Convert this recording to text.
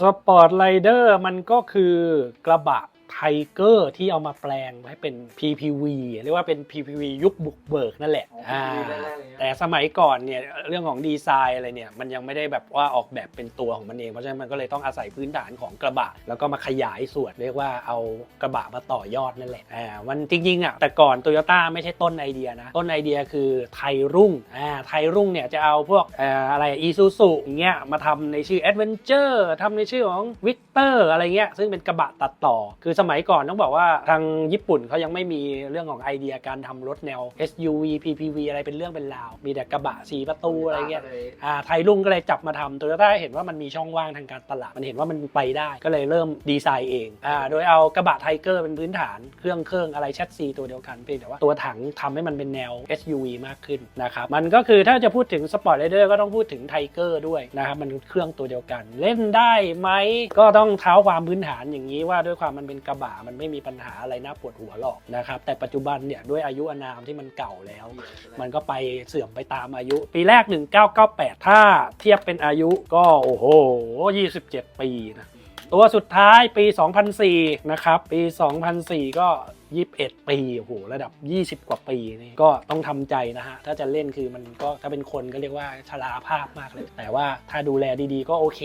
สปอร์ตไ i เดอร์มันก็คือกระบะไทเกอร์ที่เอามาแปลงให้เป็น PPV เรียกว่าเป็น PPV ยุคบุกเบิกนั่นแหละอ๋อ PPV อ่า แรกๆเลยนะ แต่สมัยก่อนเนี่ยเรื่องของดีไซน์อะไรเนี่ยมันยังไม่ได้แบบว่าออกแบบเป็นตัวของมันเอง เพราะฉะนั้นมันก็เลยต้องอาศัยพื้นฐานของกระบะ แล้วก็มาขยายส่วนเรียกว่าเอากระบะมาต่อยอดนั่นแหละอ่ามันจริงๆอะแต่ก่อนโตโยต้าไม่ใช่ต้นไอเดียนะ ต้นไอเดียคือไทยรุ่งอ่าไทยรุ่งเนี่ยจะเอาพวกอ่ออะไรอีซูซูเงี้ยมาทำในชื่อ Adventure ทำในชื่อของ Victor อะไรเงี้ยซึ่งเป็นกระบะตัดต่อ คือสมัยก่อนต้องบอกว่าทางญี่ปุ่นเขายังไม่มีเรื่องของไอเดียการทำรถแนว SUV PPV อะไรเป็นเรื่องเป็นราวมีแต่กระบะสีประตูอะไรเงี้ยลยอ่าไทยรุ่งก็เลยจับมาทำโตโยต้าเห็นว่ามันมีช่องว่างทางการตลาด มันเห็นว่ามันไปได้ ก็เลยเริ่มดีไซน์เองอ่าโดยเอากระบะไทเกอร์เป็นพื้นฐาน เครื่องเครื่องอะไรแชสซีตัวเดียวกันเพียงแต่ว่าตัวถังทำให้มันเป็นแนว SUV มากขึ้นนะครับ มันก็คือถ้าจะพูดถึงสปอร์ตไรเดอร์ก็ต้องพูดถึงไทเกอร์ด้วยนะครับ มันเครื่องตัวเดียวกัน เล่นได้ไหมก็ต้องเท้าความพื้นฐานอย่างนี้ว่าด้วยความมันเป็นกระบะมันไม่มีปัญหาอะไรน่าปวดหัวหรอกนะครับแต่ปัจจุบันเนี่ยด้วยอายุอานามที่มันเก่าแล้ว มันก็ไปเสื่อมไปตามอายุ ปีแรก 1998 ถ้าเทียบเป็นอายุก็โอ้โห 27 ปีนะตัวสุดท้ายปี 2004 นะครับ ปี 2004 ก็ 21 ปี โอ้โห ระดับ 20 กว่าปีนี่ก็ต้องทำใจนะฮะ ถ้าจะเล่นคือมันก็ถ้าเป็นคนก็เรียกว่าชราภาพมากเลย แต่ว่าถ้าดูแลดีๆ ก็โอเค